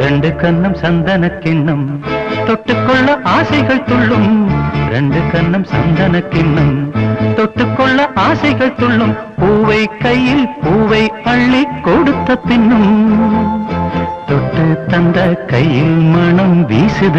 ரெண்டு கண்ணம் சந்தன கிண்ணம் தொட்டுக்கொள்ள ஆசைகள் துள்ளும் ரெண்டு கண்ணம் சந்தன கிண்ணம் தொட்டுக்கொள்ள ஆசைகள் துள்ளும் பூவை கையில் பூவை அள்ளி கொடுத்த பின்னும் தொட்டு கையில் மனம் வீசுத